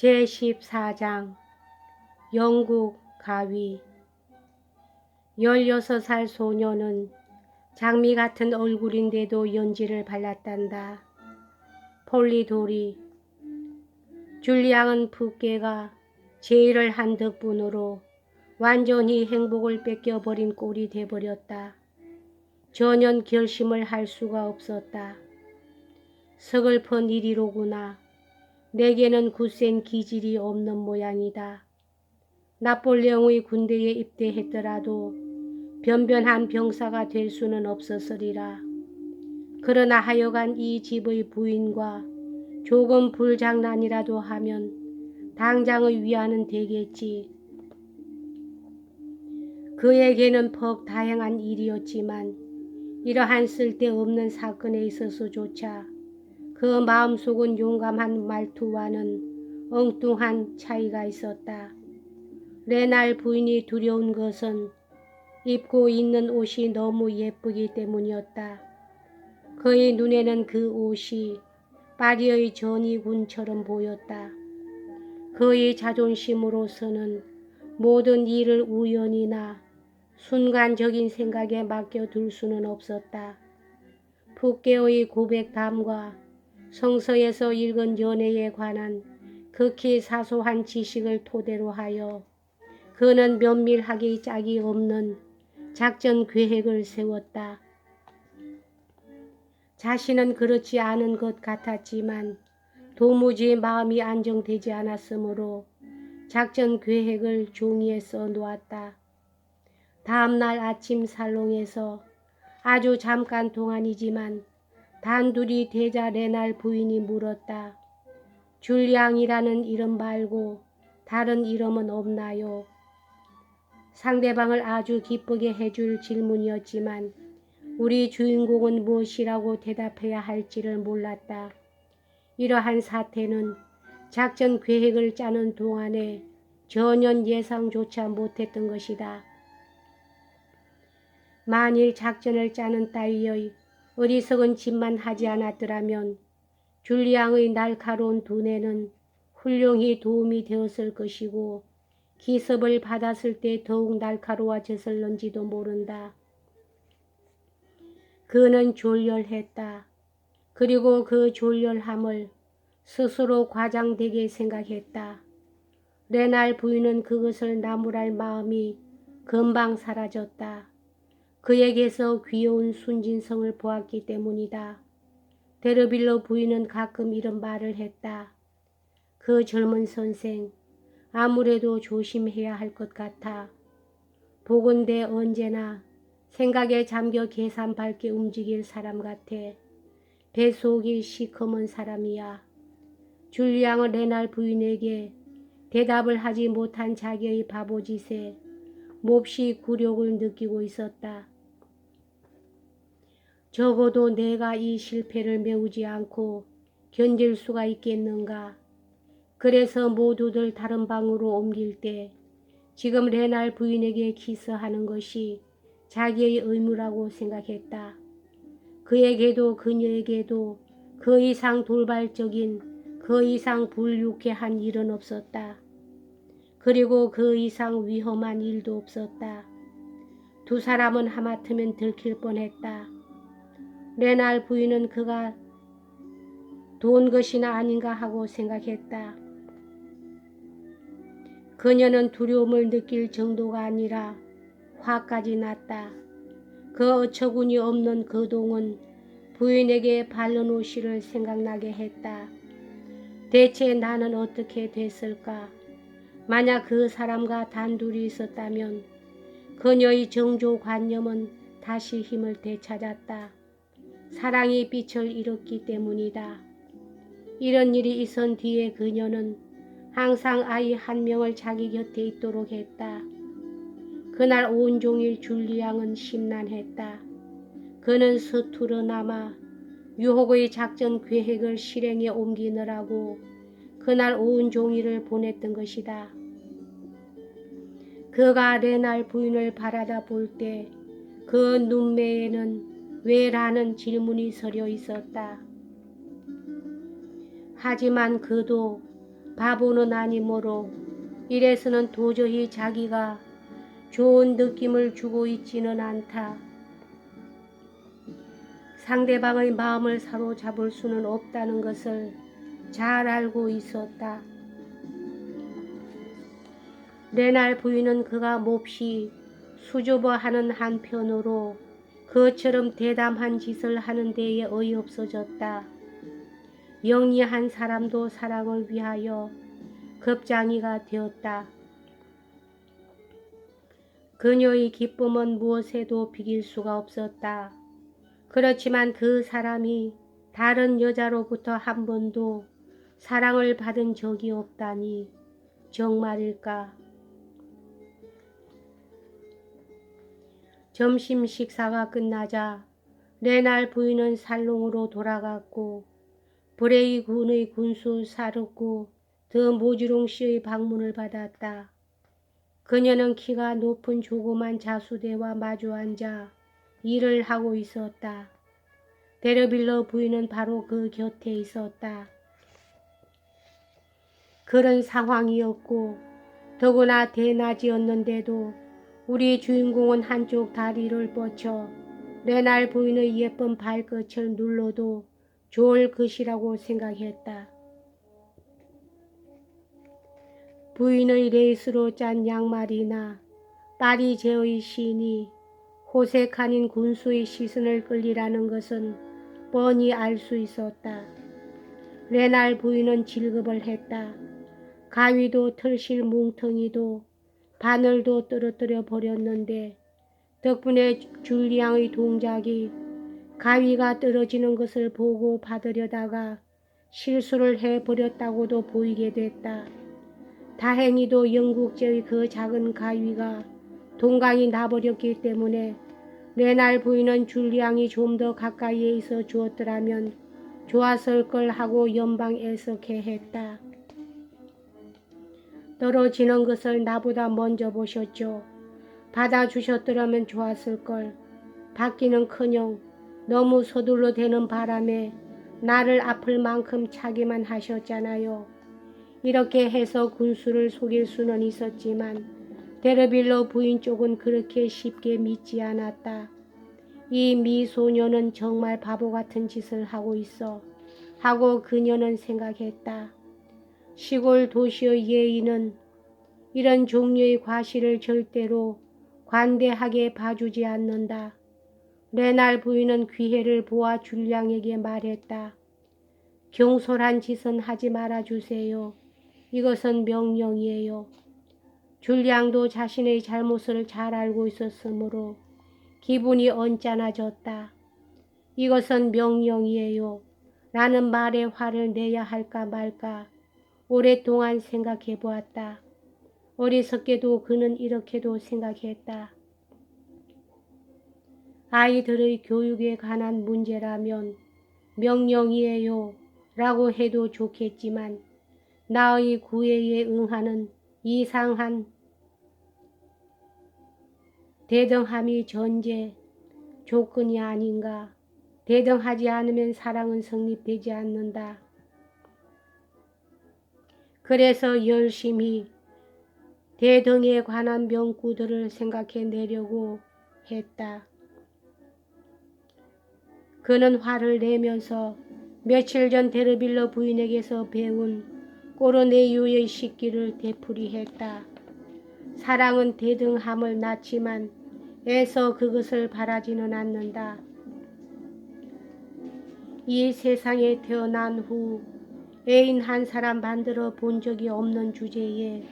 제14장 영국 가위 16살 소녀는 장미 같은 얼굴인데도 연지를 발랐단다. 폴리돌이 줄리앙은 푸케가 제의를 한 덕분으로 완전히 행복을 뺏겨버린 꼴이 돼버렸다. 전혀 결심을 할 수가 없었다. 서글픈 일이로구나. 내게는 굳센 기질이 없는 모양이다. 나폴레옹의 군대에 입대했더라도 변변한 병사가 될 수는 없었으리라. 그러나 하여간 이 집의 부인과 조금 불장난이라도 하면 당장의 위안은 되겠지. 그에게는 퍽 다행한 일이었지만 이러한 쓸데없는 사건에 있어서조차 그 마음속은 용감한 말투와는 엉뚱한 차이가 있었다. 레날 부인이 두려운 것은 입고 있는 옷이 너무 예쁘기 때문이었다. 그의 눈에는 그 옷이 파리의 전이군처럼 보였다. 그의 자존심으로서는 모든 일을 우연이나 순간적인 생각에 맡겨둘 수는 없었다. 푸케의 고백담과 성서에서 읽은 연애에 관한 극히 사소한 지식을 토대로 하여 그는 면밀하게 짝이 없는 작전 계획을 세웠다. 자신은 그렇지 않은 것 같았지만 도무지 마음이 안정되지 않았으므로 작전 계획을 종이에 써 놓았다. 다음날 아침 살롱에서 아주 잠깐 동안이지만 단둘이 대자 레날 부인이 물었다. 줄리앙이라는 이름 말고 다른 이름은 없나요? 상대방을 아주 기쁘게 해줄 질문이었지만 우리 주인공은 무엇이라고 대답해야 할지를 몰랐다. 이러한 사태는 작전 계획을 짜는 동안에 전혀 예상조차 못했던 것이다. 만일 작전을 짜는 따위의 어리석은 짓만 하지 않았더라면 줄리앙의 날카로운 두뇌는 훌륭히 도움이 되었을 것이고 기습을 받았을 때 더욱 날카로워졌을런지도 모른다. 그는 졸렬했다. 그리고 그 졸렬함을 스스로 과장되게 생각했다. 레날 부인은 그것을 나무랄 마음이 금방 사라졌다. 그에게서 귀여운 순진성을 보았기 때문이다. 데르빌로 부인은 가끔 이런 말을 했다. 그 젊은 선생, 아무래도 조심해야 할 것 같아. 보건대 언제나 생각에 잠겨 계산 밝게 움직일 사람 같아. 배속이 시커먼 사람이야. 줄리앙은 레날 부인에게 대답을 하지 못한 자기의 바보짓에 몹시 굴욕을 느끼고 있었다. 적어도 내가 이 실패를 메우지 않고 견딜 수가 있겠는가. 그래서 모두들 다른 방으로 옮길 때 지금 레날 부인에게 키스하는 것이 자기의 의무라고 생각했다. 그에게도 그녀에게도 그 이상 돌발적인 그 이상 불유쾌한 일은 없었다. 그리고 그 이상 위험한 일도 없었다. 두 사람은 하마터면 들킬 뻔했다. 레날 부인은 그가 돈 것이나 아닌가 하고 생각했다. 그녀는 두려움을 느낄 정도가 아니라 화까지 났다. 그 어처구니 없는 거동은 부인에게 발르노시를 생각나게 했다. 대체 나는 어떻게 됐을까? 만약 그 사람과 단둘이 있었다면 그녀의 정조관념은 다시 힘을 되찾았다. 사랑이 빛을 잃었기 때문이다. 이런 일이 있은 뒤에 그녀는 항상 아이 한 명을 자기 곁에 있도록 했다. 그날 온종일 줄리앙은 심란했다. 그는 서투르나마 유혹의 작전 계획을 실행에 옮기느라고 그날 온종일을 보냈던 것이다. 그가 레날 부인을 바라다 볼 때 그 눈매에는 왜라는 질문이 서려 있었다. 하지만 그도 바보는 아니므로 이래서는 도저히 자기가 좋은 느낌을 주고 있지는 않다. 상대방의 마음을 사로잡을 수는 없다는 것을 잘 알고 있었다. 레날 부인은 그가 몹시 수줍어하는 한편으로 그처럼 대담한 짓을 하는 데에 어이없어졌다. 영리한 사람도 사랑을 위하여 급장이가 되었다. 그녀의 기쁨은 무엇에도 비길 수가 없었다. 그렇지만 그 사람이 다른 여자로부터 한 번도 사랑을 받은 적이 없다니 정말일까? 점심 식사가 끝나자 레날 부인은 살롱으로 돌아갔고 브레이 군의 군수 사르고 더 모지롱 씨의 방문을 받았다. 그녀는 키가 높은 조그만 자수대와 마주 앉아 일을 하고 있었다. 데르빌러 부인은 바로 그 곁에 있었다. 그런 상황이었고 더구나 대낮이었는데도 우리 주인공은 한쪽 다리를 뻗쳐 레날 부인의 예쁜 발끝을 눌러도 좋을 것이라고 생각했다. 부인의 레이스로 짠 양말이나 파리 제의 시인이 호색한인 군수의 시선을 끌리라는 것은 뻔히 알 수 있었다. 레날 부인은 질급을 했다. 가위도 털실 뭉텅이도 바늘도 떨어뜨려 버렸는데 덕분에 줄리앙의 동작이 가위가 떨어지는 것을 보고 받으려다가 실수를 해버렸다고도 보이게 됐다. 다행히도 영국제의 그 작은 가위가 동강이 나버렸기 때문에 레날 부인은 줄리앙이 좀 더 가까이에 있어 주었더라면 좋았을 걸 하고 연방 애석해 했다. 떨어지는 것을 나보다 먼저 보셨죠. 받아주셨더라면 좋았을 걸. 받기는커녕 너무 서둘러 대는 바람에 나를 아플 만큼 차기만 하셨잖아요. 이렇게 해서 군수를 속일 수는 있었지만 데르빌러 부인 쪽은 그렇게 쉽게 믿지 않았다. 이 미소녀는 정말 바보 같은 짓을 하고 있어. 하고 그녀는 생각했다. 시골 도시의 예의는 이런 종류의 과실을 절대로 관대하게 봐주지 않는다. 레날 부인은 귀해를 보아 줄량에게 말했다. 경솔한 짓은 하지 말아주세요. 이것은 명령이에요. 줄량도 자신의 잘못을 잘 알고 있었으므로 기분이 언짢아졌다. 이것은 명령이에요. 라는 말에 화를 내야 할까 말까 오랫동안 생각해 보았다. 어리석게도 그는 이렇게도 생각했다. 아이들의 교육에 관한 문제라면 명령이에요 라고 해도 좋겠지만 나의 구애에 응하는 이상한 대등함이 전제 조건이 아닌가. 대등하지 않으면 사랑은 성립되지 않는다. 그래서 열심히 대등에 관한 명구들을 생각해 내려고 했다. 그는 화를 내면서 며칠 전 데르빌러 부인에게서 배운 꼬르네유의 식기를 되풀이했다. 사랑은 대등함을 낳지만 애써 그것을 바라지는 않는다. 이 세상에 태어난 후 애인 한 사람 만들어 본 적이 없는 주제에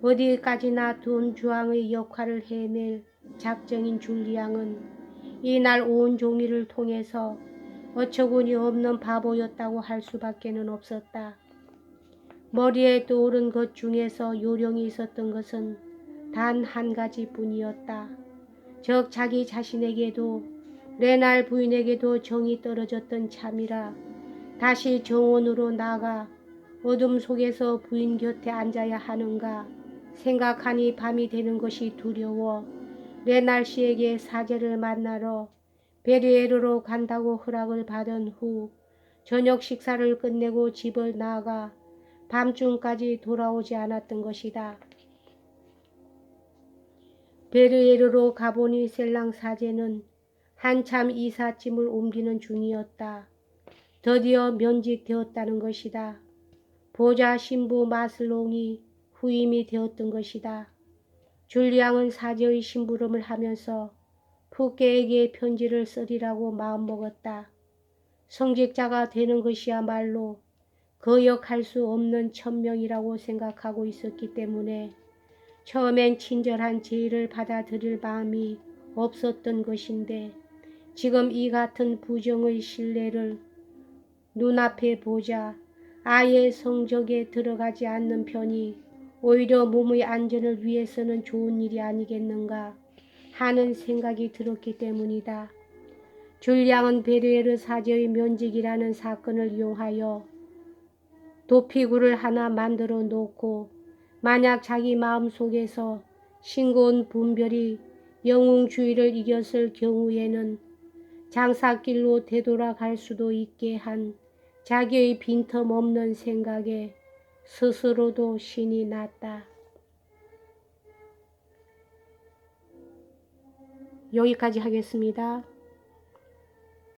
어디까지나 돈 주황의 역할을 해낼 작정인 줄리앙은 이날 온 종이를 통해서 어처구니 없는 바보였다고 할 수밖에는 없었다. 머리에 떠오른 것 중에서 요령이 있었던 것은 단 한 가지 뿐이었다. 즉 자기 자신에게도 레날 부인에게도 정이 떨어졌던 참이라 다시 정원으로 나가 어둠 속에서 부인 곁에 앉아야 하는가 생각하니 밤이 되는 것이 두려워 레날 씨에게 사제를 만나러 베리에르로 간다고 허락을 받은 후 저녁 식사를 끝내고 집을 나가 밤중까지 돌아오지 않았던 것이다. 베르에르로 가보니 셀랑 사제는 한참 이삿짐을 옮기는 중이었다. 드디어 면직되었다는 것이다. 보좌 신부 마슬롱이 후임이 되었던 것이다. 줄리앙은 사제의 심부름을 하면서 푸케에게 편지를 쓰리라고 마음먹었다. 성직자가 되는 것이야말로 거역할 수 없는 천명이라고 생각하고 있었기 때문에 처음엔 친절한 제의를 받아들일 마음이 없었던 것인데 지금 이 같은 부정의 신뢰를 눈앞에 보자 아예 성적에 들어가지 않는 편이 오히려 몸의 안전을 위해서는 좋은 일이 아니겠는가 하는 생각이 들었기 때문이다. 줄리앙은 베르에르 사제의 면직이라는 사건을 이용하여 도피구를 하나 만들어 놓고 만약 자기 마음 속에서 싱거운 분별이 영웅주의를 이겼을 경우에는 장사길로 되돌아갈 수도 있게 한 자기의 빈틈없는 생각에 스스로도 신이 났다. 여기까지 하겠습니다.